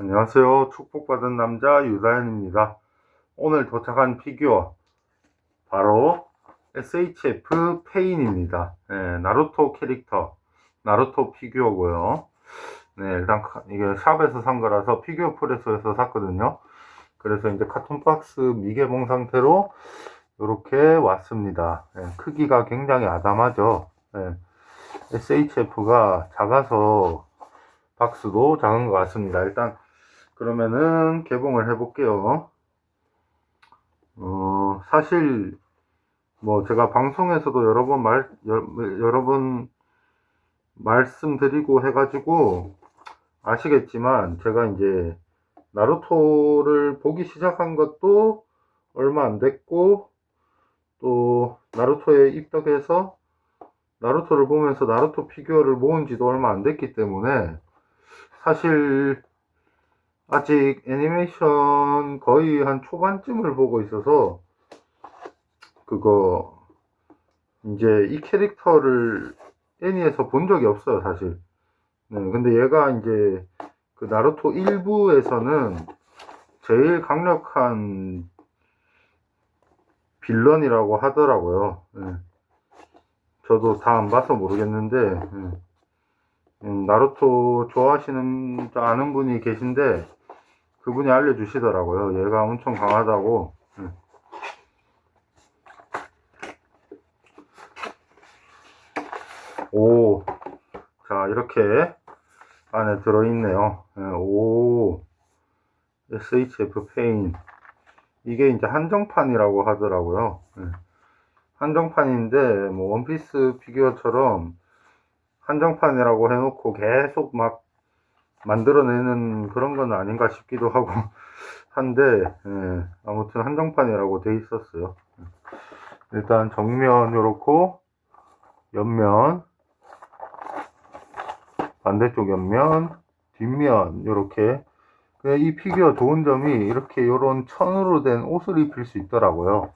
안녕하세요. 축복받은 남자 유다현입니다. 오늘 도착한 피규어 바로 SHF 페인입니다. 네, 나루토 캐릭터 나루토 피규어고요. 네, 일단 카- 이게 샵에서 산 거라서 피규어 프레스에서 샀거든요. 그래서 이제 카톤 박스 미개봉 상태로 이렇게 왔습니다. 네, 크기가 굉장히 아담하죠. SHF가 작아서 박스도 작은 것 같습니다. 일단 그러면은 개봉을 해볼게요. 어, 사실 뭐 제가 방송에서도 여러 번 말, 여, 여러 번 말씀드리고 해가지고 아시겠지만 제가 이제 나루토를 보기 시작한 것도 얼마 안 됐고 또 나루토에 입덕해서 나루토를 보면서 나루토 피규어를 모은 지도 얼마 안 됐기 때문에 사실 아직 애니메이션 거의 한 초반쯤을 보고 있어서 그거 이제 이 캐릭터를 애니에서 본 적이 없어요 사실 네, 근데 얘가 이제 그 나루토 1부에서는 제일 강력한 빌런이라고 하더라고요 네. 저도 다 안 봐서 모르겠는데 네. 음, 나루토 좋아하시는 아는 분이 계신데 그분이 알려주시더라고요. 얘가 엄청 강하다고. 음. 오, 자 이렇게 안에 들어있네요. 예, 오, SHF 페인. 이게 이제 한정판이라고 하더라고요. 예. 한정판인데 뭐 원피스 피규어처럼 한정판이라고 해놓고 계속 막 만들어내는 그런 건 아닌가 싶기도 하고 한데 예, 아무튼 한정판이라고 돼 있었어요. 일단 정면 요렇고 옆면 반대쪽 옆면 뒷면 요렇게 이 피규어 좋은 점이 이렇게 요런 천으로 된 옷을 입힐 수 있더라고요.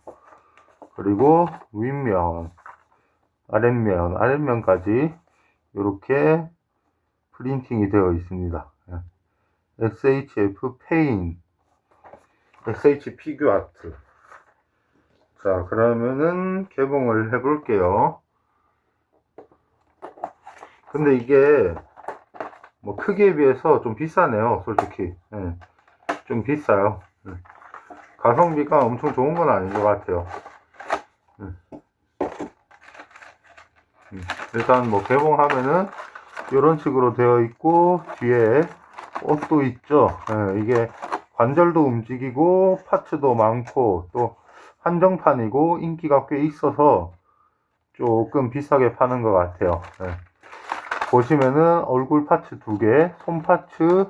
그리고 윗면 아랫면 아랫면까지 이렇게 프린팅이 되어 있습니다. 예. SHF 페인, SH 피규 아트. 자, 그러면은 개봉을 해볼게요. 근데 이게 뭐 크기에 비해서 좀 비싸네요, 솔직히. 예. 좀 비싸요. 예. 가성비가 엄청 좋은 건 아닌 것 같아요. 음, 일단 뭐 개봉하면은 이런 식으로 되어 있고 뒤에 옷도 있죠. 예, 이게 관절도 움직이고 파츠도 많고 또 한정판이고 인기가 꽤 있어서 조금 비싸게 파는 것 같아요. 예. 보시면은 얼굴 파츠 2개, 손 파츠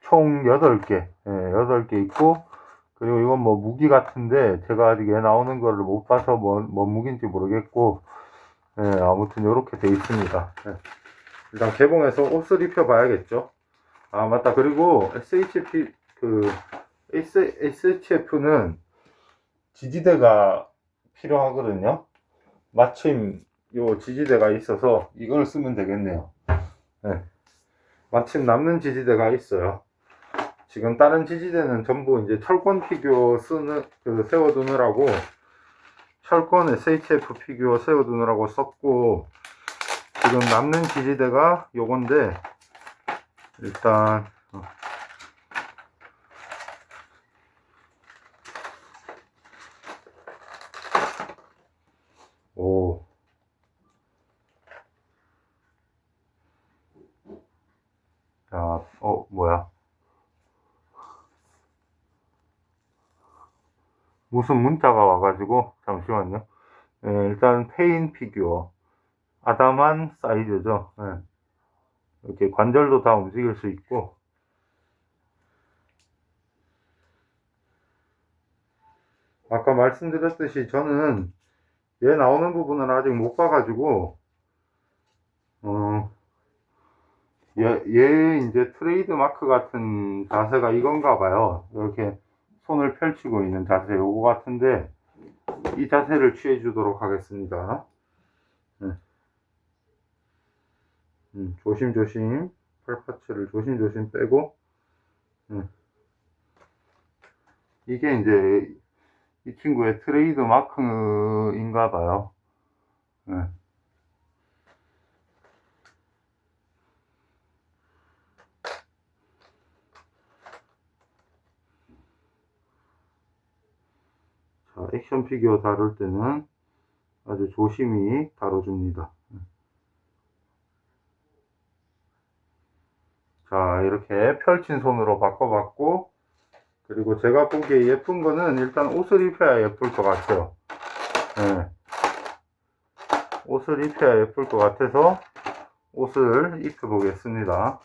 총 8개, 예, 8개 있고 그리고 이건 뭐 무기 같은데 제가 아직 얘 나오는 거를 못 봐서 뭔, 뭔 무기인지 모르겠고 네, 아무튼 이렇게 돼 있습니다. 네. 일단 개봉해서 옷을 입혀 봐야겠죠. 아, 맞다. 그리고 SHP, 그, SHF는 지지대가 필요하거든요. 마침 요 지지대가 있어서 이걸 쓰면 되겠네요. 네. 마침 남는 지지대가 있어요. 지금 다른 지지대는 전부 이제 철권 피규어 쓰는, 그, 세워두느라고 철권 SHF 피규어 세워두느라고 썼고 지금 남는 지지대가 요건데 일단 어. 오 자, 어, 뭐야? 무슨 문자가 와가지고, 잠시만요. 예, 일단 페인 피규어 아담한 사이즈죠. 예. 이렇게 관절도 다 움직일 수 있고 아까 말씀드렸듯이 저는 얘 나오는 부분을 아직 못 봐가지고 어, 얘, 얘 이제 트레이드 마크 같은 자세가 이건가 봐요. 이렇게 손을 펼치고 있는 자세 요거 같은데 이 자세를 취해 주도록 하겠습니다. 네. 음, 조심조심 팔파츠를 조심조심 빼고 음. 이게 이제 이 친구의 트레이드 마크인가 봐요. 예. 자, 액션 피규어 다룰 때는 아주 조심히 다뤄줍니다. 자, 이렇게 펼친 손으로 바꿔봤고, 그리고 제가 보기에 예쁜 거는 일단 옷을 입혀야 예쁠 것 같아요. 예. 옷을 입혀야 예쁠 것 같아서 옷을 입혀 보겠습니다.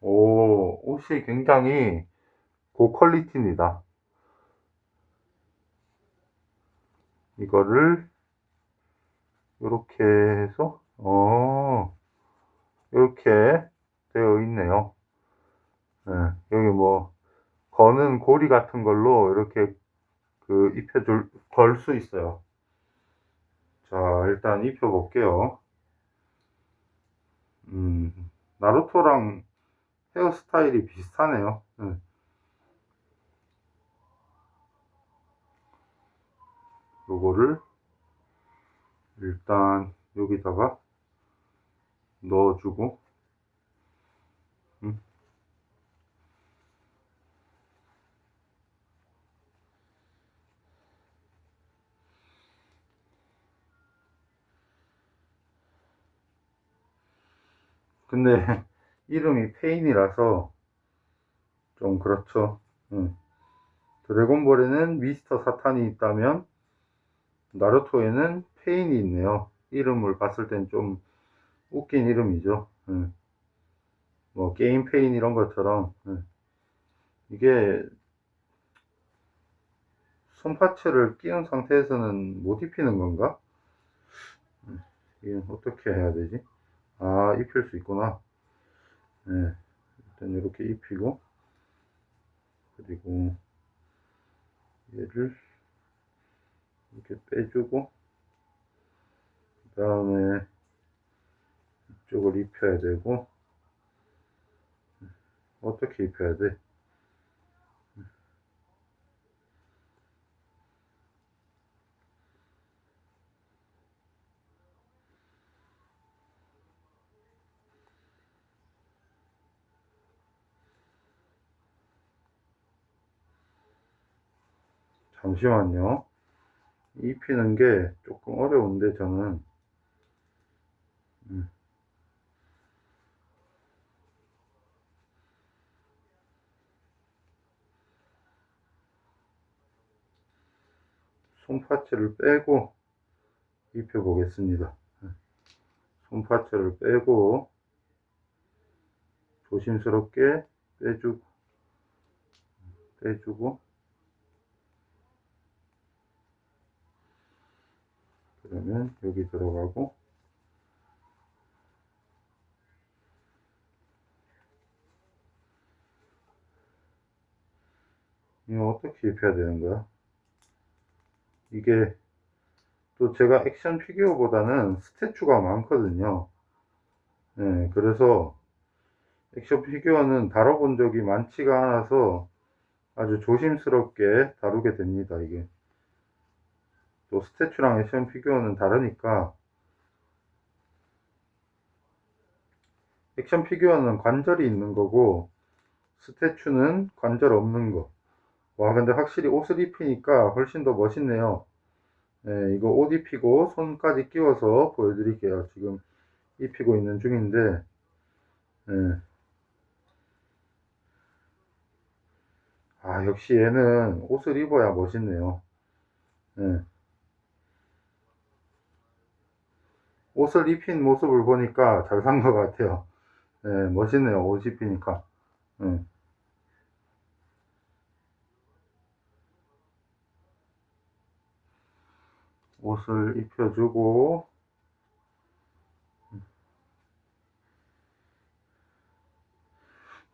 오, 옷이 굉장히 고퀄리티입니다. 이거를 이렇게 해서 어 이렇게 되어 있네요. 네, 여기 뭐 거는 고리 같은 걸로 이렇게 그 입혀줄 걸 수 있어요. 자 일단 입혀 볼게요. 음 나루토랑 헤어스타일이 비슷하네요. 네. 요거를 일단 여기다가 넣어주고 음. 근데 이름이 페인이라서 좀 그렇죠. 음. 드래곤볼에는 미스터 사탄이 있다면 나루토에는 페인이 있네요. 이름을 봤을 땐 좀 웃긴 이름이죠. 예. 뭐 게임 페인 이런 것처럼 예. 이게 손파츠를 끼운 상태에서는 못 입히는 건가? 예. 이게 어떻게 해야 되지? 아 입힐 수 있구나. 예. 일단 이렇게 입히고 그리고 얘를 이렇게 빼주고 그 다음에 이쪽을 입혀야 되고 어떻게 입혀야 돼? 잠시만요. 입히는 게 조금 어려운데 저는 음. 손파츠를 빼고 입혀 보겠습니다. 손파츠를 빼고 조심스럽게 빼주고 빼주고 그러면 여기 들어가고 이거 어떻게 입혀야 되는 거야? 이게 또 제가 액션 피규어보다는 스태츄가 많거든요. 네, 그래서 액션 피규어는 다뤄본 적이 많지가 않아서 아주 조심스럽게 다루게 됩니다, 이게. 또 스태츄랑 액션 피규어는 다르니까 액션 피규어는 관절이 있는 거고 스태츄는 관절 없는 거. 와 근데 확실히 옷을 입히니까 훨씬 더 멋있네요. 네, 이거 옷 입히고 손까지 끼워서 보여드릴게요. 지금 입히고 있는 중인데 네. 아 역시 얘는 옷을 입어야 멋있네요. 네. 옷을 입힌 모습을 보니까 잘 산 것 같아요. 네, 멋있네요. 옷 입히니까. 네. 옷을 입혀주고,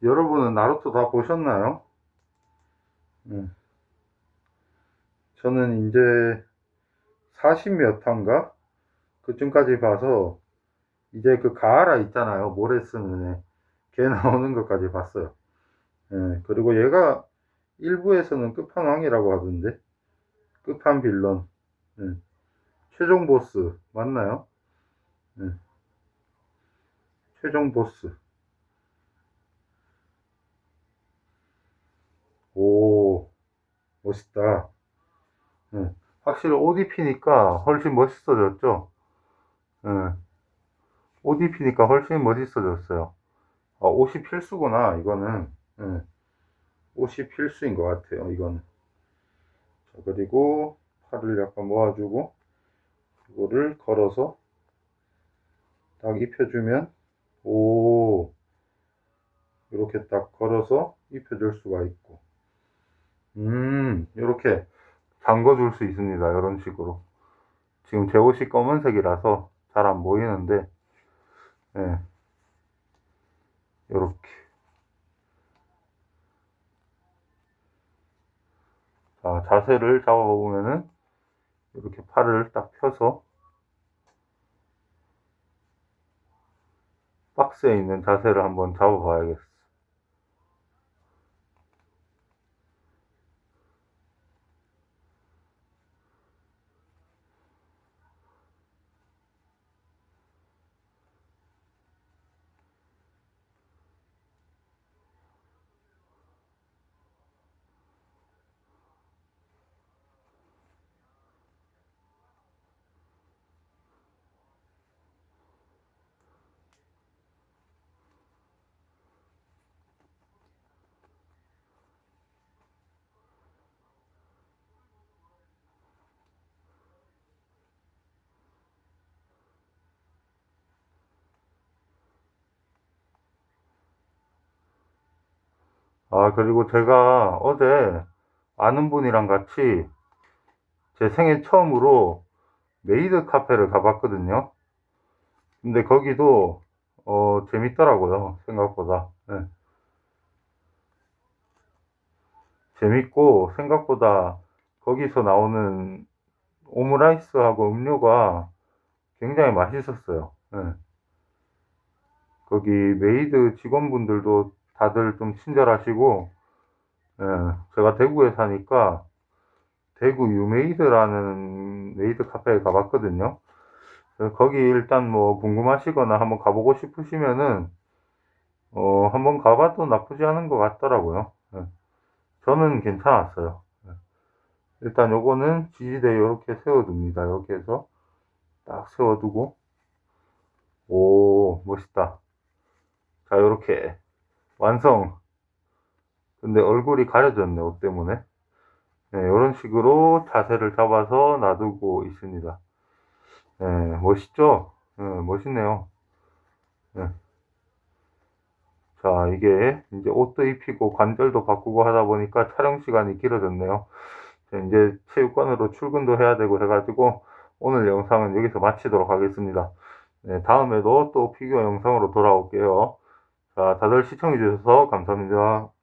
여러분은 나루토 다 보셨나요? 네. 저는 이제 40몇 탄가? 그쯤까지 봐서 이제 그 가하라 있잖아요. 모래 쓰는 애. 걔 나오는 것까지 봤어요. 예, 그리고 얘가 일부에서는 끝판왕이라고 하던데. 끝판 빌런. 예. 최종 보스. 맞나요? 예. 최종 보스. 오, 멋있다. 예. 확실히 옷 입히니까 훨씬 멋있어졌죠? 예. 옷 입히니까 훨씬 멋있어졌어요. 아, 옷이 필수구나, 이거는. 예. 옷이 필수인 것 같아요, 이거는. 자, 그리고 팔을 약간 모아주고, 이거를 걸어서 딱 입혀주면, 오, 이렇게 딱 걸어서 입혀줄 수가 있고. 음, 이렇게 잠궈줄 수 있습니다. 이런 식으로. 지금 제 옷이 검은색이라서 잘 안 보이는데, 예. 요렇게. 자, 자세를 잡아보면은, 이렇게 팔을 딱 펴서, 박스에 있는 자세를 한번 잡아봐야겠어. 아, 그리고 제가 어제 아는 분이랑 같이 제 생애 처음으로 메이드 카페를 가봤거든요. 근데 거기도, 어, 재밌더라고요. 생각보다. 네. 재밌고, 생각보다 거기서 나오는 오므라이스하고 음료가 굉장히 맛있었어요. 네. 거기 메이드 직원분들도 다들 좀 친절하시고, 예, 제가 대구에 사니까 대구 유메이드라는 메이드 카페에 가봤거든요. 거기 일단 뭐 궁금하시거나 한번 가보고 싶으시면은, 어, 한번 가봐도 나쁘지 않은 것 같더라고요. 예. 저는 괜찮았어요. 예. 일단 요거는 지지대 이렇게 세워둡니다. 이렇게 해서 딱 세워두고, 오, 멋있다. 자, 요렇게 완성. 근데 얼굴이 가려졌네, 옷 때문에. 네, 이런 식으로 자세를 잡아서 놔두고 있습니다. 네, 멋있죠? 네, 멋있네요. 네. 자, 이게 이제 옷도 입히고 관절도 바꾸고 하다 보니까 촬영 시간이 길어졌네요. 자, 이제 체육관으로 출근도 해야 되고 해가지고 오늘 영상은 여기서 마치도록 하겠습니다. 네, 다음에도 또 피규어 영상으로 돌아올게요. 자, 다들 시청해주셔서 감사합니다.